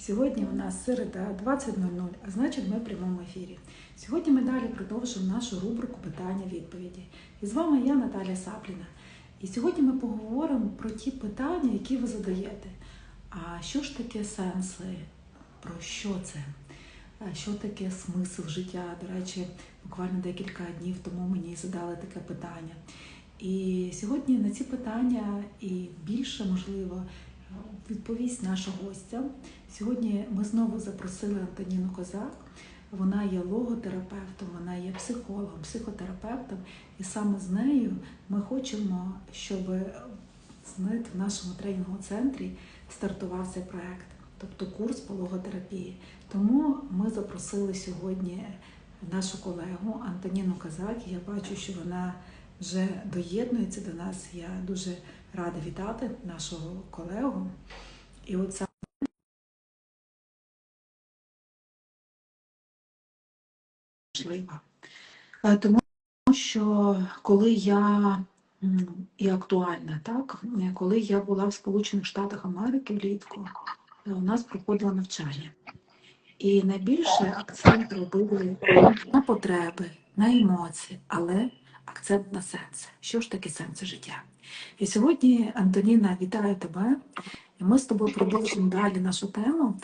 Сьогодні у нас середа 20.00, а значить ми в прямому ефірі. Сьогодні ми далі продовжуємо нашу рубрику питання-відповіді. І з вами я, Наталя Сапліна. І сьогодні ми поговоримо про ті питання, які ви задаєте. А що ж таке сенси? Про що це? Що таке смисл життя? До речі, буквально декілька днів тому мені задали таке питання. І сьогодні на ці питання і більше можливо відповість наша гостя. Сьогодні ми знову запросили Антоніну Козак. Вона є логотерапевтом, вона є психологом, психотерапевтом, і саме з нею ми хочемо, щоб знаєте, в нашому тренінговому центрі стартував цей проект, тобто курс по логотерапії. Тому ми запросили сьогодні нашу колегу Антоніну Казак. Я бачу, що вона вже доєднується до нас. Я дуже рада вітати нашого колегу. І от важлива. Е, Тому що коли я і актуальна, так коли я була в Сполучених Штатах Америки влітку, е, у нас проходило навчання. І найбільше акцент робили на потреби, на емоції, але акцент на сенс. Що ж таке сенс життя? І сьогодні, Антоніна, вітаю тебе. Ми з тобою продовжимо далі нашу тему.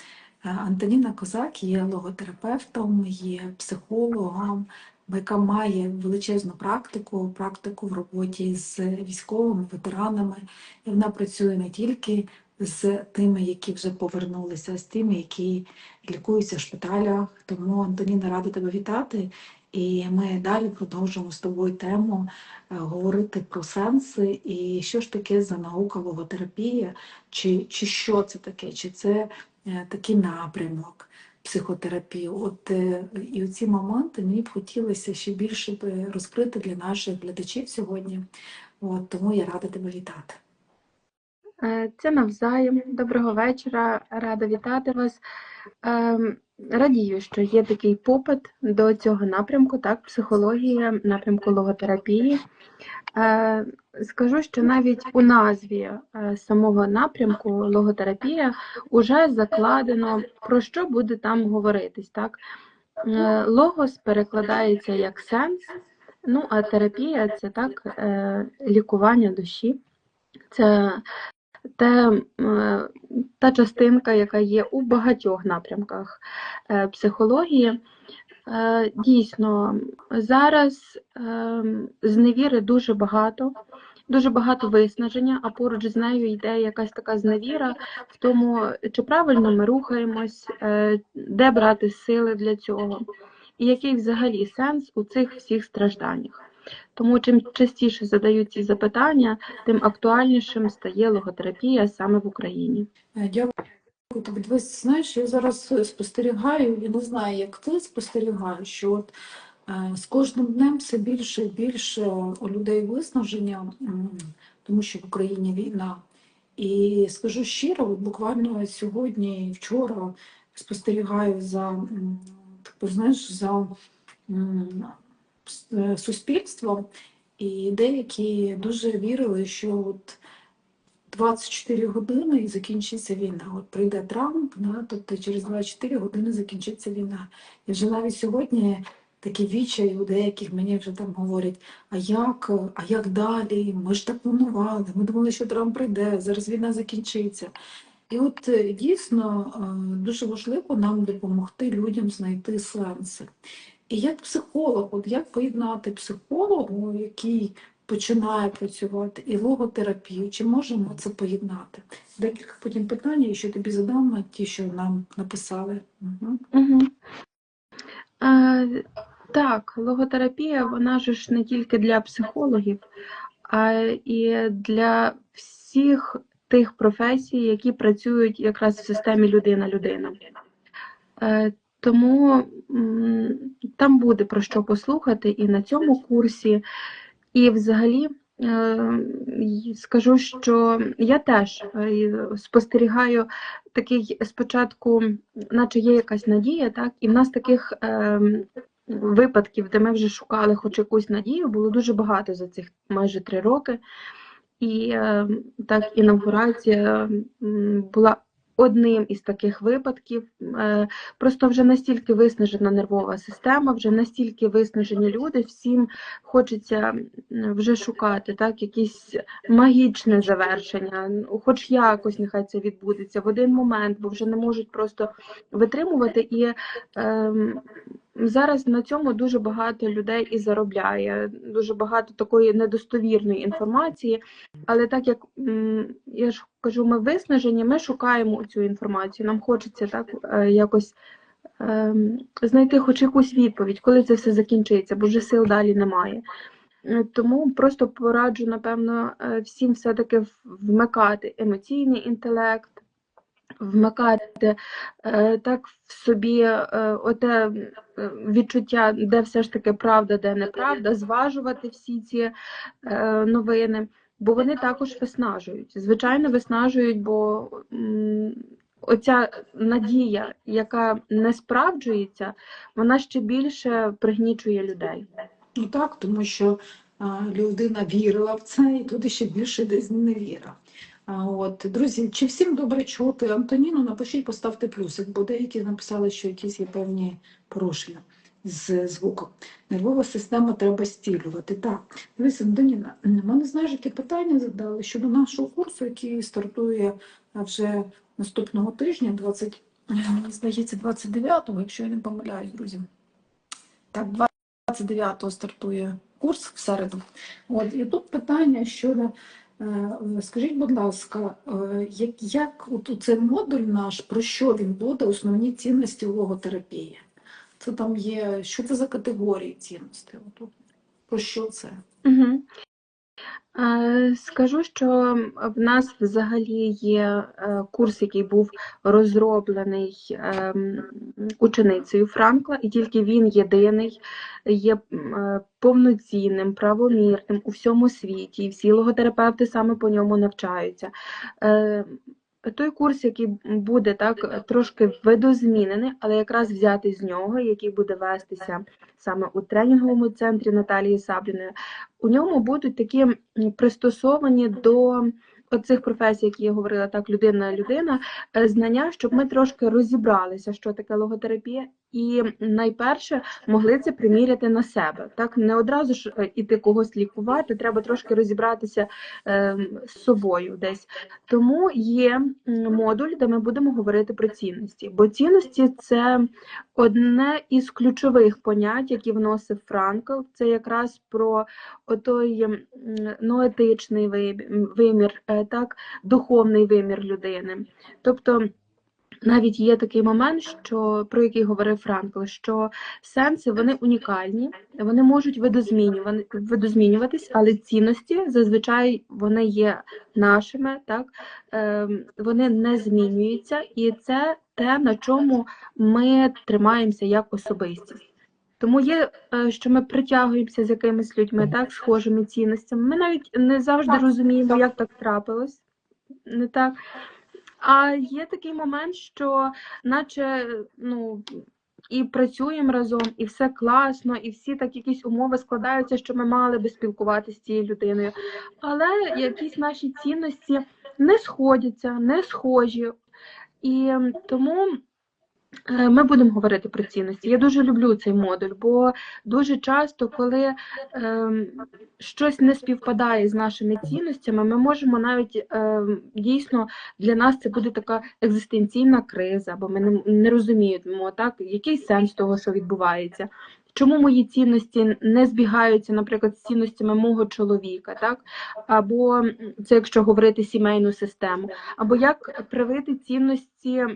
Е, Антоніна Козак є логотерапевтом, є психологом, яка має величезну практику, практику в роботі з військовими ветеранами. І вона працює не тільки з тими, які вже повернулися, а з тими, які лікуються в шпиталях. Тому Антоніна рада тебе вітати. І ми далі продовжуємо з тобою тему е, говорити про сенси і що ж таке за наука логотерапія, чи, чи що це таке, чи це такий напрямок психотерапії. От е, і ці моменти мені б хотілося ще більше розкрити для наших глядачів сьогодні. От тому я рада тебе вітати. Е, Це навзаєм. Доброго вечора. Рада вітати вас. Радію, що є такий попит до цього напрямку, так, психологія, напрямку логотерапії. Е, Скажу, що навіть у назві е, самого напрямку логотерапія вже закладено, про що буде там говоритись. Так? Е, Логос перекладається як сенс, ну а терапія це так, лікування душі. Це те, та частинка, яка є у багатьох напрямках е, психології. Е, Дійсно, зараз е, зневіри дуже багато, дуже багато виснаження, а поруч з нею йде якась така зневіра в тому, чи правильно ми рухаємось, де брати сили для цього, і який взагалі сенс у цих всіх стражданнях. Тому чим частіше задають ці запитання, тим актуальнішим стає логотерапія саме в Україні. Е, Дякую тобі. Дивись, знаєш, я зараз е, спостерігаю, я не знаю, як ти спостерігаєш, що от е, з кожним днем все більше і більше у людей виснаження, тому що в Україні війна. І скажу щиро, от буквально сьогодні і вчора спостерігаю за, так, знаєш, за суспільством, і деякі дуже вірили, що от 24 години і закінчиться війна. От прийде Трамп, да, тобто через 24 години закінчиться війна. І вже навіть сьогодні такі відчай у деяких мені вже там говорять, а як, а як далі? Ми ж так планували, ми думали, що Трамп прийде, зараз війна закінчиться. І от е, дійсно е, дуже важливо нам допомогти людям знайти сенси. І як психолог, от як поєднати психологу, який починає працювати, і логотерапію, чи можемо це поєднати? Декілька потім питань, ще тобі задам, ті, що нам написали. Угу. Угу. Е, так, логотерапія, вона ж не тільки для психологів, а і для всіх тих професій, які працюють якраз в системі людина-людина. Е, тому там буде про що послухати і на цьому курсі, і взагалі. е, Скажу, що я теж е, спостерігаю такий спочатку, наче є якась надія, так, і в нас таких ем, випадків, де ми вже шукали хоч якусь надію, було дуже багато за цих майже три роки. І так інавгурація була одним із таких випадків. Е, Просто вже настільки виснажена нервова система, вже настільки виснажені люди, всім хочеться вже шукати так, якесь магічне завершення, хоч якось нехай це відбудеться в один момент, бо вже не можуть просто витримувати. І ем, зараз на цьому дуже багато людей і заробляє, дуже багато такої недостовірної інформації. Але так як я ж кажу, ми виснажені, ми шукаємо цю інформацію. Нам хочеться так е, якось ем, знайти хоч якусь відповідь, коли це все закінчиться, бо вже сил далі немає. Е, Тому просто пораджу, напевно, е, всім все-таки вмикати емоційний інтелект, вмикати е, так в собі е, оте відчуття, де все ж таки правда, де неправда, зважувати всі ці е, новини, бо вони також виснажують. Звичайно, виснажують, бо оця надія, яка не справджується, вона ще більше пригнічує людей. Ну так, тому що людина вірила в це, і туди ще більше десь не віра. От, друзі, чи всім добре чути Антоніну? Напишіть, поставте плюсик, бо деякі написали, що якісь є певні порушення з звуком. Нервова система треба стілювати. Так, дивіться, Антоніна, мене знаєш, які питання задали щодо нашого курсу, який стартує вже наступного тижня, 20, мені здається, 29-го, якщо я не помиляюсь, друзі. Так, 29-го стартує курс в середу. От, і тут питання щодо, скажіть, будь ласка, е, як, як от цей модуль наш, про що він буде, основні цінності логотерапії? Це там є, що це за категорії цінностей? Про що це? Угу. Е, Скажу, що в нас взагалі є е, курс, який був розроблений ем, ученицею Франкла, і тільки він єдиний є е, повноцінним, правомірним у всьому світі, і всі логотерапевти саме по ньому навчаються. Той курс, який буде так трошки видозмінений, але якраз взяти з нього, який буде вестися саме у тренінговому центрі Наталії Сабліної, у ньому будуть такі пристосовані до оцих професій, які я говорила, так, людина-людина, е, знання, щоб ми трошки розібралися, що таке логотерапія, і найперше могли це приміряти на себе. Так, не одразу ж е, іти когось лікувати, треба трошки розібратися е, з собою десь. Тому є модуль, де ми будемо говорити про цінності. Бо цінності це одне із ключових понять, які вносив Франкл. Це якраз про отой м, ноетичний вимір, е, так, духовний вимір людини. Тобто навіть є такий момент, що про який говорив Франкл, що сенси вони унікальні, вони можуть видозмінюватись, але цінності зазвичай вони є нашими, так ем, вони не змінюються, і це те, на чому ми тримаємося як особистість. Тому є, е, що ми притягуємося з якимись людьми, так, схожими цінностями. Ми навіть не завжди Так, розуміємо, так. як так трапилось. Не так. А є такий момент, що наче ну, і працюємо разом, і все класно, і всі так якісь умови складаються, що ми мали би спілкуватися з цією людиною. Але якісь наші цінності не сходяться, не схожі. І тому ми будемо говорити про цінності. Я дуже люблю цей модуль, бо дуже часто, коли е, щось не співпадає з нашими цінностями, ми можемо навіть е, дійсно для нас це буде така екзистенційна криза, бо ми не, не розуміємо, так, який сенс того, що відбувається. Чому мої цінності не збігаються, наприклад, з цінностями мого чоловіка, так? Або це якщо говорити сімейну систему, або як привити цінності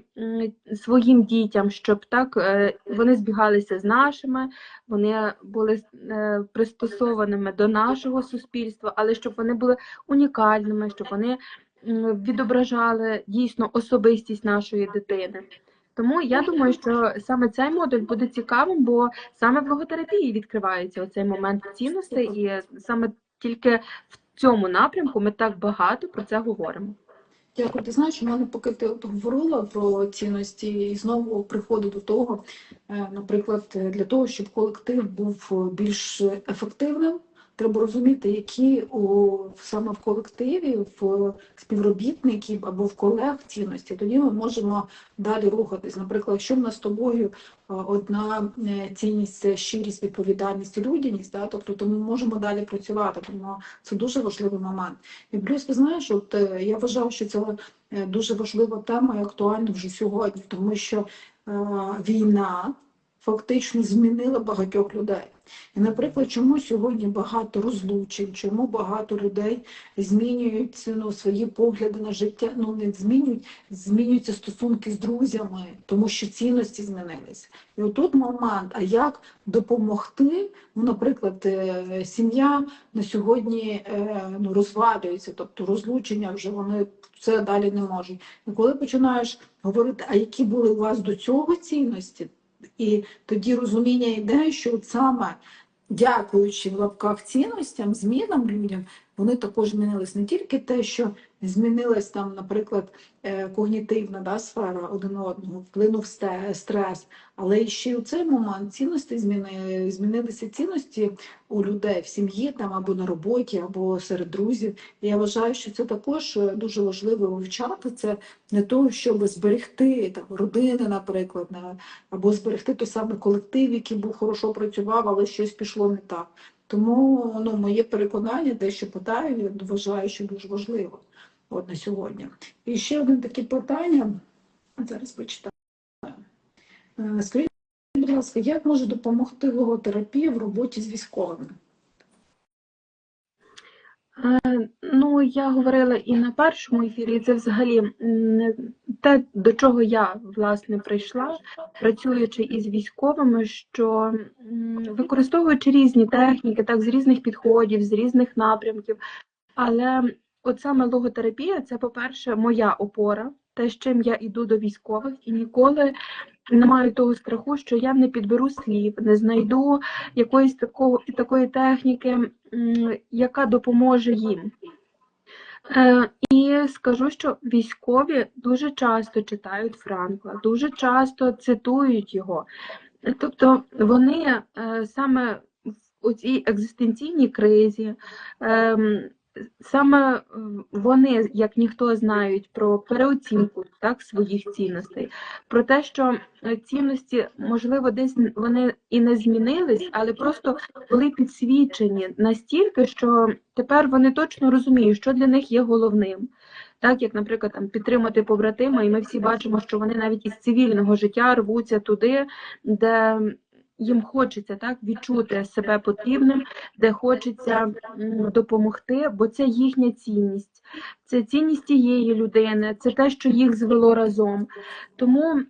своїм дітям, щоб так е, вони збігалися з нашими, вони були е, пристосованими до нашого суспільства, але щоб вони були унікальними, щоб вони відображали дійсно особистість нашої дитини. Тому я думаю, що саме цей модуль буде цікавим, бо саме в логотерапії відкривається оцей момент цінностей, і саме тільки в цьому напрямку ми так багато про це говоримо. Дякую. Ти знаєш, у мене поки ти от говорила про цінності, і знову приходить до того, е, наприклад, для того, щоб колектив був більш ефективним, треба розуміти, які у саме в колективі, в співробітників або в колег цінності. Тоді ми можемо далі рухатись. Наприклад, якщо в нас з тобою одна е, цінність це щирість, відповідальність людяність, да, тобто то ми можемо далі працювати. Тому це дуже важливий момент. І плюс, ти знаєш, от е, я вважаю, що це е, дуже важлива тема і актуальна вже сьогодні, тому що е, війна фактично змінила багатьох людей. І, наприклад, чому сьогодні багато розлучень, чому багато людей змінюють ну, свої погляди на життя, ну не змінюють, змінюються стосунки з друзями, тому що цінності змінилися. І отут момент, а як допомогти, ну, наприклад, е, сім'я на сьогодні е, ну, розвалюється, тобто розлучення вже вони це далі не можуть. І коли починаєш говорити, а які були у вас до цього цінності, і тоді розуміння йде, що саме дякуючи в лапках цінностям, змінам людям, вони також змінились не тільки те, що змінилась там, наприклад, е, когнітивна да, сфера один одного, вплинув стрес, але ще й у цей момент цінності зміни, змінилися цінності у людей в сім'ї там або на роботі, або серед друзів. І я вважаю, що це також дуже важливо вивчати це для того, щоб зберегти там родини, наприклад, або зберегти той самий колектив, який був хорошо працював, але щось пішло не так. Тому ну, моє переконання, те, що питаю, я вважаю, що дуже важливо от на сьогодні. І ще одне таке питання. Зараз почитаю. Е, Скажіть, будь ласка, як може допомогти логотерапія в роботі з військовими? Е, Ну, я говорила і на першому ефірі, це взагалі те, до чого я власне прийшла, працюючи із військовими, що використовуючи різні техніки, так, з різних підходів, з різних напрямків, але от саме логотерапія це, по-перше, моя опора, те, з чим я йду до військових, і ніколи не маю того страху, що я не підберу слів, не знайду якоїсь такого, такої техніки, яка допоможе їм. Е, і скажу, що військові дуже часто читають Франкла, дуже часто цитують його. Тобто вони е, саме в цій екзистенційній кризі, ем, саме вони, як ніхто, знають про переоцінку так, своїх цінностей, про те, що е, цінності, можливо, десь вони і не змінились, але просто були підсвічені настільки, що тепер вони точно розуміють, що для них є головним. Так, як, наприклад, там підтримати побратима, і ми всі бачимо, що вони навіть із цивільного життя рвуться туди, де їм хочеться так відчути себе потрібним, де хочеться допомогти, бо це їхня цінність, це цінність тієї людини, це те, що їх звело разом. Тому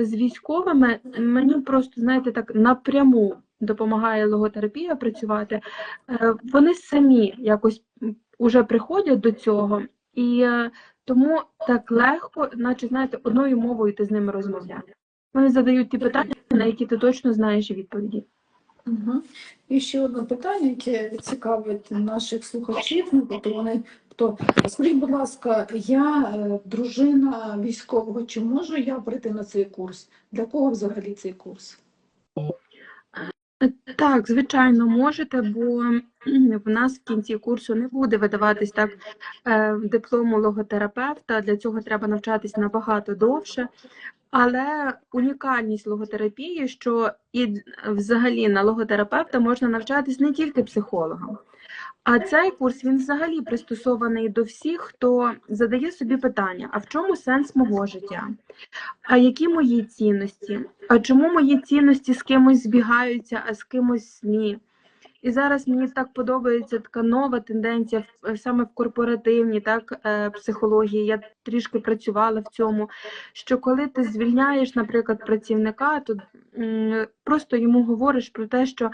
з військовими мені просто, знаєте, так напряму допомагає логотерапія працювати. Е, Вони самі якось уже приходять до цього, і е, тому так легко, наче знаєте, одною мовою ти з ними розмовляти. Вони задають ті питання, на які ти точно знаєш відповіді. Угу. І ще одне питання, яке цікавить наших слухачів. Ну, тобто вони хто скажіть, будь ласка, я е, дружина військового, чи можу я прийти на цей курс? Для кого взагалі цей курс? Так, звичайно, можете, бо в нас в кінці курсу не буде видаватись так е, диплому логотерапевта. Для цього треба навчатись набагато довше. Але унікальність логотерапії, що і взагалі на логотерапевта можна навчатись не тільки психологам. А цей курс він взагалі пристосований до всіх, хто задає собі питання: а в чому сенс мого життя? А які мої цінності? А чому мої цінності з кимось збігаються, а з кимось ні? І зараз мені так подобається така нова тенденція в- саме в корпоративній так, е, психології. Я трішки працювала в цьому. Що коли ти звільняєш, наприклад, працівника, то просто йому говориш про те, що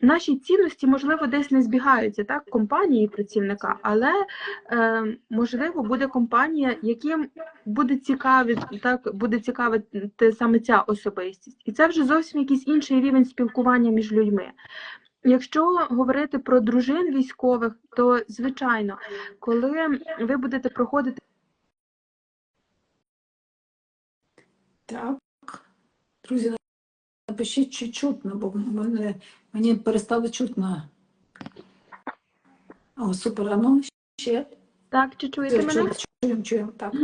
наші цінності, можливо, десь не збігаються так, компанії і працівника, але е, можливо буде компанія, яким буде цікаві, так буде цікавити саме ця особистість, і це вже зовсім якийсь інший рівень спілкування між людьми. Якщо говорити про дружин військових, то звичайно, коли ви будете проходити Так. Друзі, напишіть, чи чутно, бо мене, мені перестало чутно. О, супер, а ну ще Так, чи чуєте мене? чуємо, чуємо, так.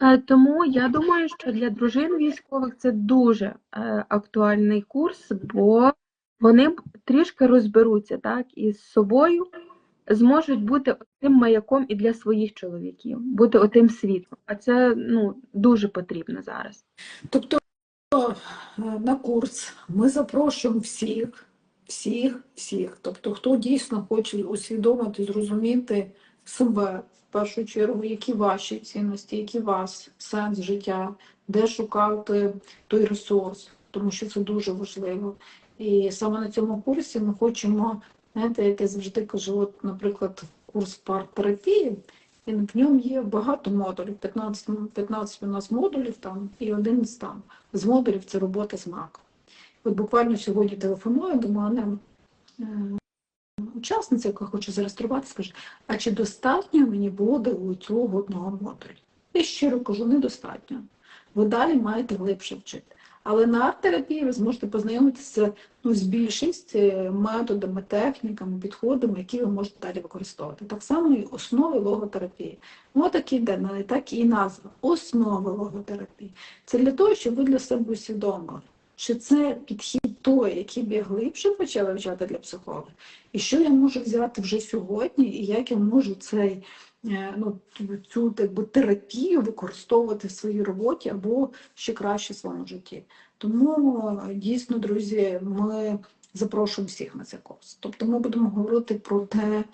Е, Тому я думаю, що для дружин військових це дуже е, актуальний курс, бо вони трішки розберуться так, із собою, зможуть бути тим маяком і для своїх чоловіків, бути отим світлом. А це ну, дуже потрібно зараз. Тобто е, на курс ми запрошуємо всіх, всіх, всіх. Тобто, хто дійсно хоче усвідомити, зрозуміти себе в першу чергу, які ваші цінності, які вас сенс життя, де шукати той ресурс, тому що це дуже важливо. І саме на цьому курсі ми хочемо, знаєте, як я завжди кажу, от, наприклад, курс парт-терапії, і в ньому є багато модулів, 15, 15 у нас модулів там, і один з там. З модулів це робота з маком. От буквально сьогодні телефоную до мене е, учасниця, яка хоче зареєструватися, скаже, а чи достатньо мені буде у цього одного модулю? Я щиро кажу, недостатньо. Ви далі маєте глибше вчити. Але на арт-терапії ви зможете познайомитися ну, з більшість е, методами, техніками, підходами, які ви можете далі використовувати. Так само і основи логотерапії. Ну, так іде, не так і назва. Основи логотерапії. Це для того, щоб ви для себе усвідомили, що це підхід той, який б я глибше почала вивчати для психолога, і що я можу взяти вже сьогодні, і як я можу цей, ну, цю так би, терапію використовувати в своїй роботі або ще краще в своєму житті. Тому е, дійсно, друзі, ми запрошуємо всіх на цей курс. Тобто ми будемо говорити про те,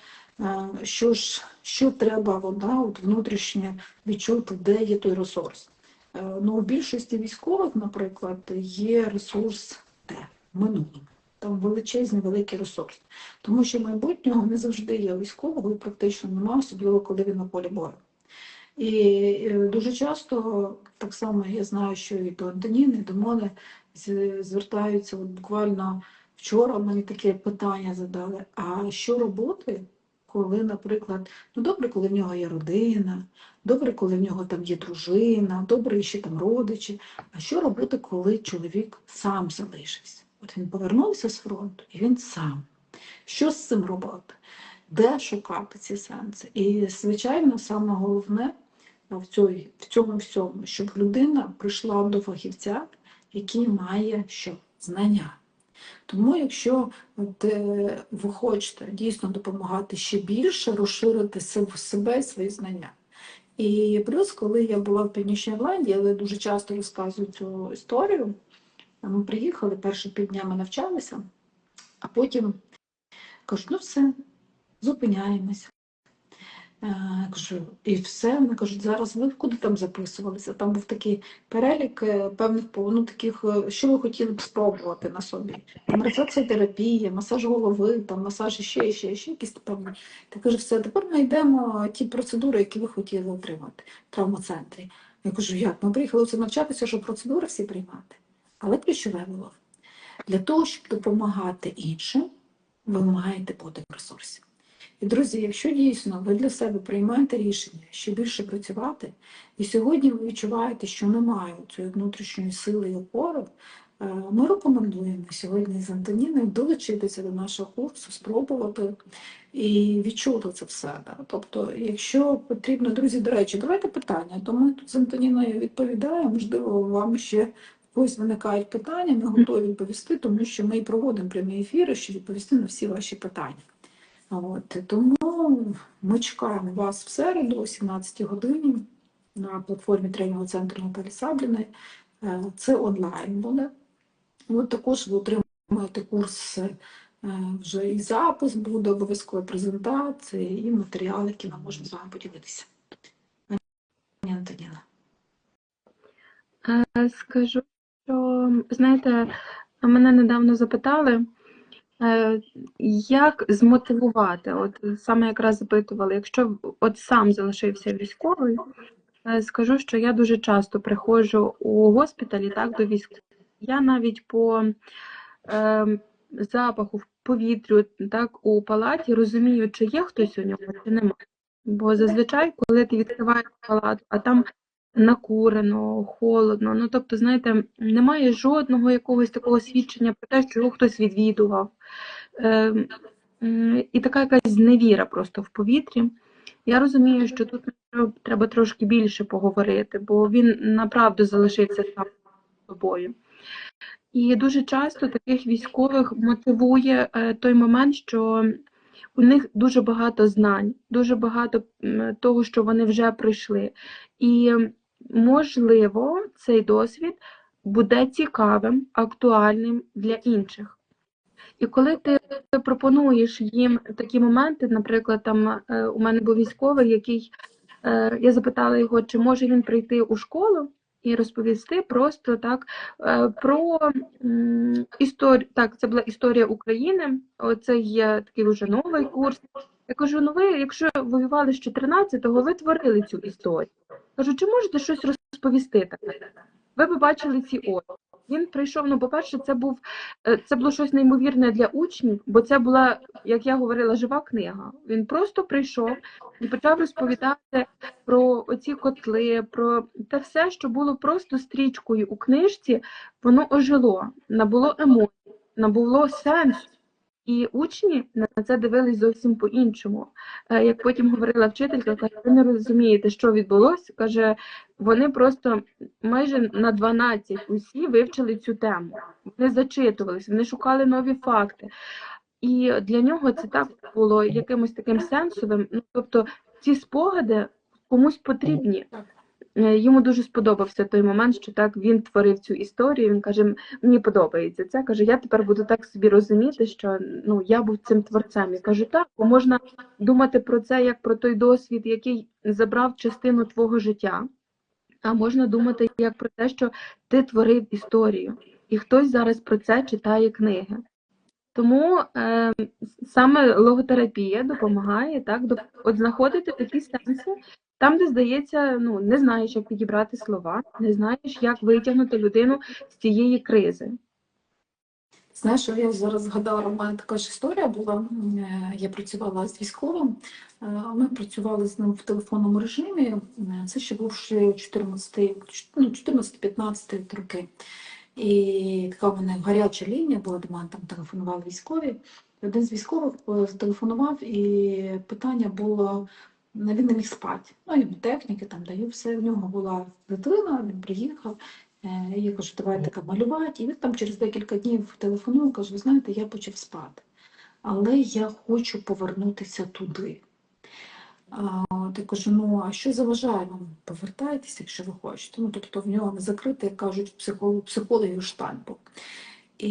е, що ж що треба вода, от внутрішнє відчути, де є той ресурс. Е, Ну, у більшості військових, наприклад, є ресурс в минулому. Там величезний великий ресурс. Тому що майбутнього не завжди є військового і практично немає, особливо коли він на полі бою. І е, дуже часто, так само я знаю, що і до Антоніни, і до мене звертаються, от буквально вчора мені таке питання задали: а що робити, коли, наприклад, ну добре, коли в нього є родина, добре, коли в нього там є дружина, добре, ще там родичі. А що робити, коли чоловік сам залишився? От він повернувся з фронту, і він сам. Що з цим робити? Де шукати ці сенси? І, звичайно, саме головне в, цій, в цьому всьому, щоб людина прийшла до фахівця, який має що? Знання. Тому, якщо от, е, ви хочете дійсно допомагати ще більше, розширити себе і свої знання. І плюс, коли я була в Північній Ірландії, але дуже часто розказую цю історію, ми приїхали, перші півдня ми навчалися, а потім кажуть, ну все, зупиняємося. Е, Кажу, і все. Вони кажуть, зараз ви куди там записувалися? Там був такий перелік е, певних ну, таких, е, що ви хотіли б спробувати на собі. Там рефлексотерапія, масаж голови, там масаж ще, ще, ще якісь певні. Ти кажу, все, тепер ми йдемо ті процедури, які ви хотіли отримати в травмоцентрі. Я кажу, як? Ми приїхали це навчатися, щоб процедури всі приймати. Але ключове було. Для того, щоб допомагати іншим, ви маєте бути в ресурсі. І, друзі, якщо дійсно ви для себе приймаєте рішення ще більше працювати, і сьогодні ви відчуваєте, що немає цієї внутрішньої сили і опори, е, ми рекомендуємо сьогодні з Антоніною долучитися до нашого курсу, спробувати і відчути це все. Тобто, якщо потрібно, друзі, до речі, давайте питання, то ми тут з Антоніною відповідаємо, можливо, вам ще когось виникають питання, ми готові відповісти, тому що ми і проводимо прямі ефіри, щоб відповісти на всі ваші питання. От, тому ми чекаємо вас в середу о 17 годині на платформі тренінгового центру Наталі Сабліної. Е, Це онлайн буде. От також ви отримаєте курс, е, вже і запис буде, обов'язкова презентація, і матеріали, які ми можемо з вами поділитися. Пані Антоніна. Е, Скажу, знаєте, мене недавно запитали, е, як змотивувати. От саме якраз запитували, якщо от сам залишився військовий, е, скажу, що я дуже часто приходжу у госпіталі так, до військових. Я навіть по е, запаху, в повітрю, так, у палаті розумію, чи є хтось у ньому, чи немає. Бо зазвичай, коли ти відкриваєш палату, а там накурено, холодно. Ну, тобто, знаєте, немає жодного якогось такого свідчення про те, що його хтось відвідував. Е, і така якась зневіра просто в повітрі. Я розумію, що тут треба- трошки більше поговорити, бо він направду залишився сам собою. І дуже часто таких військових мотивує е, той момент, що у них дуже багато знань, дуже багато того, що вони вже пройшли. І можливо, цей досвід буде цікавим, актуальним для інших. І коли ти пропонуєш їм такі моменти, наприклад, там е, у мене був військовий, який е, я запитала його, чи може він прийти у школу і розповісти просто так е, про історію. Так, це була історія України. Оце є такий вже новий курс. Я кажу: ну ви, якщо воювали з 14-го, ви творили цю історію. Кажу, чи можете щось розповісти таке? Ви б бачили ці очі. Він прийшов, ну, по-перше, це був е, це було щось неймовірне для учнів, бо це була, як я говорила, жива книга. Він просто прийшов і почав розповідати про оці котли, про те все, що було просто стрічкою у книжці, воно ожило, набуло емоцій, набуло сенсу. І учні на це дивились зовсім по-іншому. Е, Як потім говорила вчителька, каже, ви не розумієте, що відбулося. Каже, вони просто майже на 12 усі вивчили цю тему. Вони зачитувалися, вони шукали нові факти. І для нього це так було якимось таким сенсовим. Ну, тобто ці спогади комусь потрібні. Е, Йому дуже сподобався той момент, що так він творив цю історію. Він каже: мені подобається це. каже, я тепер буду так собі розуміти, що ну я був цим творцем. Я кажу, так, бо можна думати про це як про той досвід, який забрав частину твого життя. А можна думати як про те, що ти творив історію, і хтось зараз про це читає книги. Тому е, саме логотерапія допомагає так, от знаходити такі сенси, там, де здається, ну не знаєш, як підібрати слова, не знаєш, як витягнути людину з цієї кризи. Знаєш, я зараз згадала, у мене така ж історія була. Е, Я працювала з військовим. Е, Ми працювали з ним в телефонному режимі. Це ще був ще 14, ну, 14-15 роки. І така в мене гаряча лінія була, до мене там телефонували військові. Один з військових е, зателефонував, і питання було, він не міг спати. Ну, йому техніки там даю все. В нього була дитина, він приїхав. Е, Я кажу, давайте так малювати. І він там через декілька днів телефонує, каже, ви знаєте, я почав спати, але я хочу повернутися туди. Я кажу, ну а що заважає вам? Повертайтеся, якщо ви хочете. Ну, тобто в нього не закритий, як кажуть, психолог, психологів штампу. І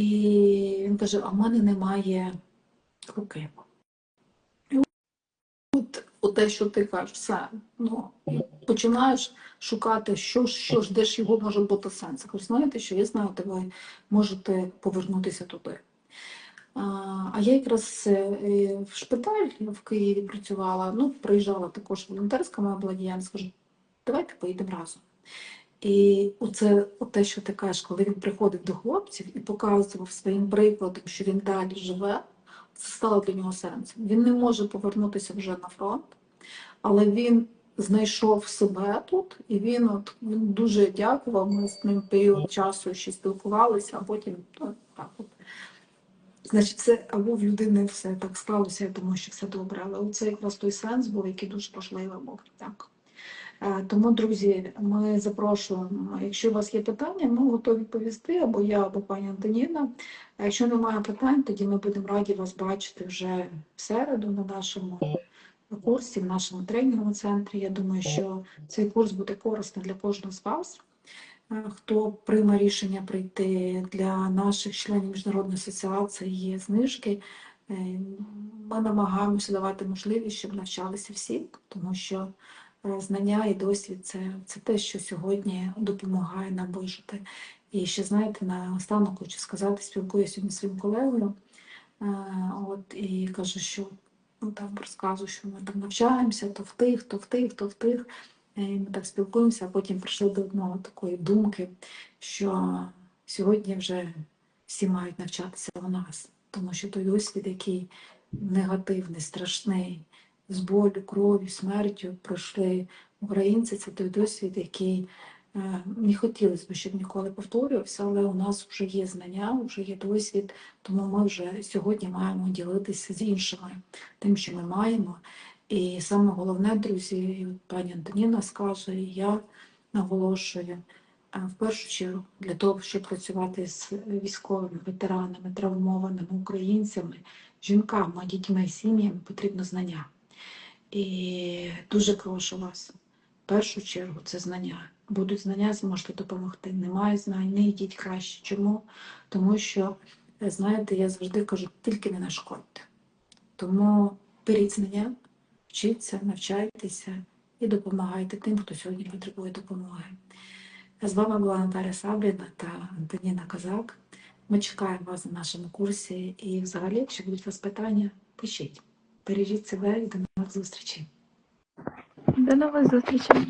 він каже, а в мене немає руки. От те, що ти кажеш, все. Ну, починаєш шукати, що ж, що ж, де ж його може бути сенс. Кажу, знаєте, що я знаю, де ви можете повернутися туди. А я якраз е, в шпиталь в Києві працювала, ну, приїжджала також волонтерська моя була діяльність, кажу, давайте поїдемо разом. І оце те, що ти кажеш, коли він приходив до хлопців і показував своїм прикладом, що він далі живе, це стало для нього сенсом. Він не може повернутися вже на фронт, але він знайшов себе тут, і він от він дуже дякував. Ми з ним період часу ще спілкувалися, а потім ну, так от. Значить, це або в людини все так склалося, я думаю, що все добре, але це якраз той сенс був, який дуже важливий був. Так. Е, Тому, друзі, ми запрошуємо. Якщо у вас є питання, ми готові відповісти, або я, або пані Антоніна. Якщо немає питань, тоді ми будемо раді вас бачити вже в середу на нашому курсі, в нашому тренінговому центрі. Я думаю, що цей курс буде корисний для кожного з вас. Е, Хто прийме рішення прийти для наших членів міжнародної асоціації є знижки. Е, Ми намагаємося давати можливість, щоб навчалися всі, тому що е, знання і досвід це, це те, що сьогодні допомагає нам вижити. І ще знаєте, на останок хочу сказати, спілкуюся сьогодні зі своїм колегою. От і кажу, що ну там розказую, що ми там навчаємося, то в тих, то в тих, то в тих. Е, і Ми так спілкуємося, а потім прийшли до одного такої думки, що сьогодні вже всі мають навчатися у нас, тому що той досвід, який негативний, страшний, з болю, кров'ю, смертю пройшли українці, це той досвід, який Не хотілося б, щоб ніколи повторювався, але у нас вже є знання, вже є досвід, тому ми вже сьогодні маємо ділитися з іншими тим, що ми маємо. І саме головне, друзі, пані Антоніна скаже, і я наголошую, е, в першу чергу для того, щоб працювати з військовими, ветеранами, травмованими українцями, жінками, дітьми, сім'ями потрібно знання. І дуже прошу вас, в першу чергу, це знання. Будуть знання, зможете допомогти. Немає знань, не йдіть краще. Чому? Тому що, знаєте, я завжди кажу, тільки не нашкодьте. Тому беріть знання, вчіться, навчайтеся і допомагайте тим, хто сьогодні потребує допомоги. З вами була Наталя Сабліна та Антоніна Казак. Ми чекаємо вас на нашому курсі. І взагалі, якщо будуть у вас питання, пишіть. Бережіть себе і до нових зустрічей. До нових зустрічей!